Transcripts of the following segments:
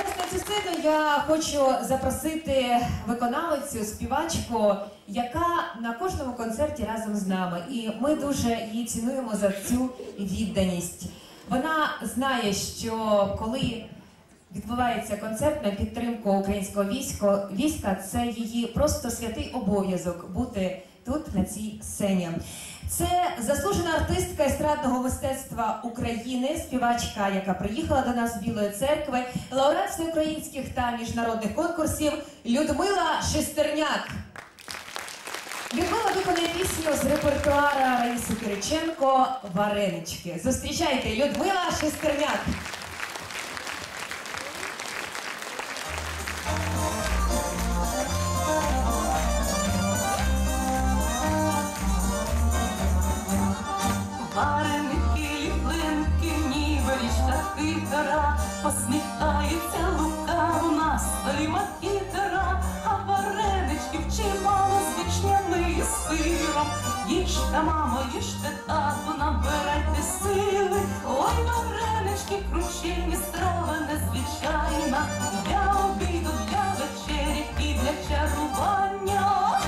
Зараз на цю сцену я хочу запросити виконавицю, співачку, яка на кожному концерті разом з нами. І ми дуже її цінуємо за цю відданість. Вона знає, що коли відбувається концерт на підтримку українського війська, війська, це її просто святий обов'язок бути тут, на цій сцені. Це заслужена артистка естрадного мистецтва України, співачка, яка приїхала до нас з Білої церкви, лауреат всеукраїнських та міжнародних конкурсів Людмила Шестерняк. Людмила виконує пісню з репертуара Раїси Кириченко Варенички. Зустрічайте Людмила Шестерняк. Посміхається лука у нас, стоїма хитра, а вареничків чимало з вишнями і сиром. Їжте, мамо, їжте, тату, набирайте сили, ой, варенички, кручені, страва незвичайна, для обіду, для вечері і для чарування.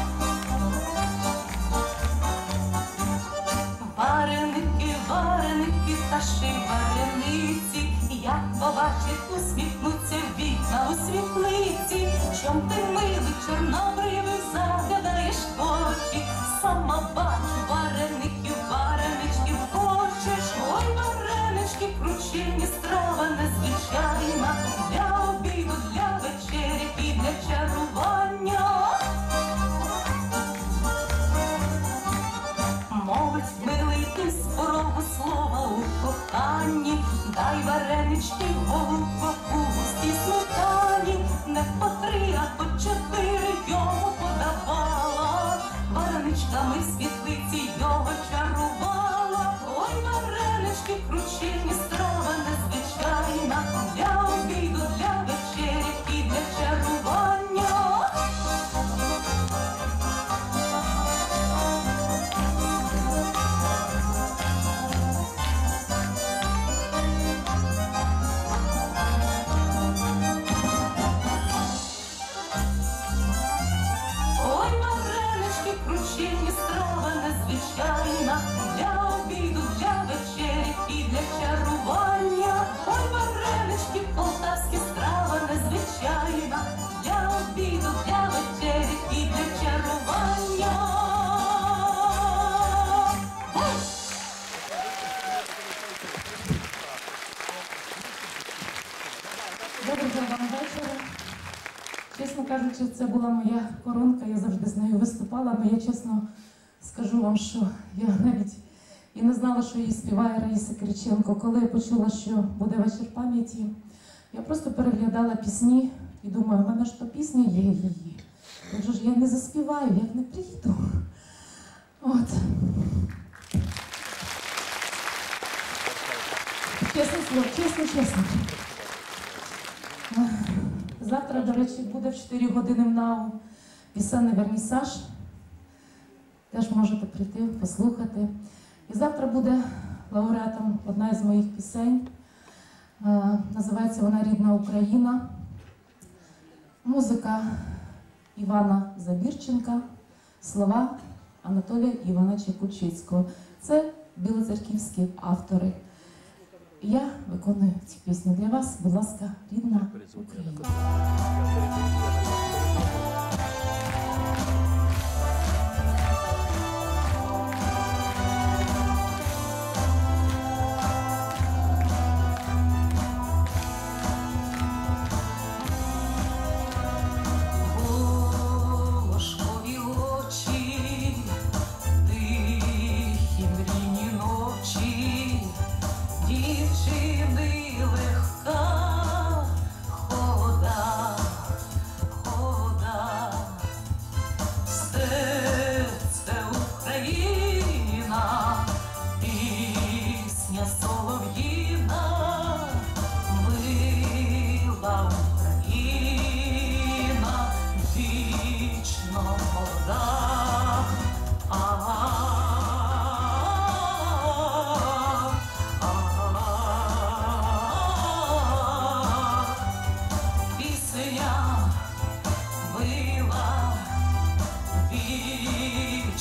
Вареники, вареники та як побачить, усміхнуться вікна у світлиці, чом ти милий чорнобривий заглядаєш очі, сама бачу вареників, вареничків хочеш, ой, варенички, кручені, страва варенички голубко у кажучи, це була моя коронка, я завжди з нею виступала, але я чесно скажу вам, що я навіть і не знала, що її співає Раїса Кириченко. Коли я почула, що буде вечір пам'яті, я просто переглядала пісні і думаю, в мене ж то пісня є її. Отже ж я не заспіваю, як не приїду. От. Чесне слово, чесно, чесно. Завтра, до речі, буде в 4 години в НАУ пісенний вернісаж. Теж можете прийти, послухати. І завтра буде лауреатом одна із моїх пісень. Е, Називається вона Рідна Україна. Музика Івана Забірченка, слова Анатолія Івановича Кульчицького. Це білоцерківські автори. Я виконую цю пісню для вас. Будь ласка, рідна Україна.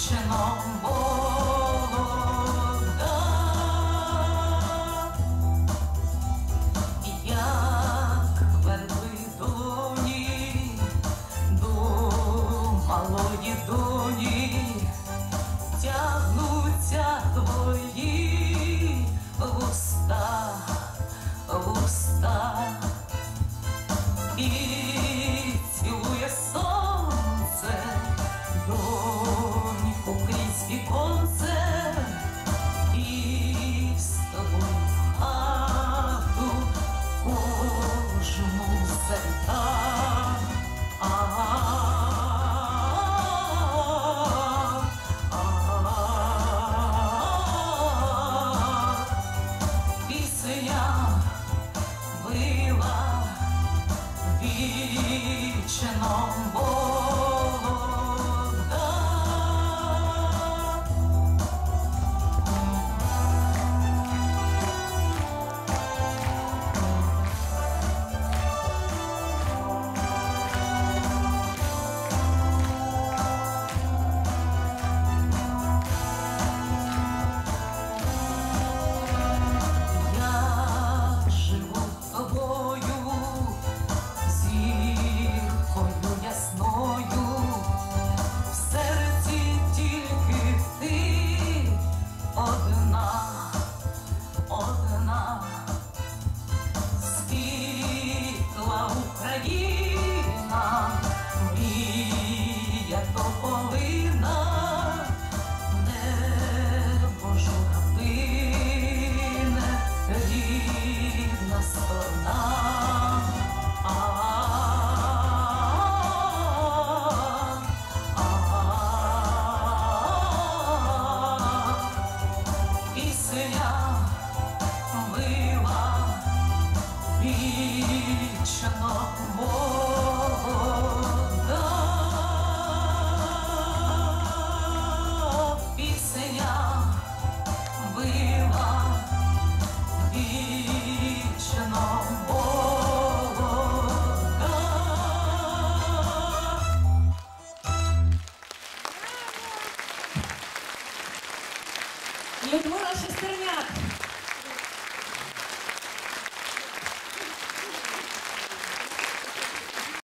却好过。Шестерняк.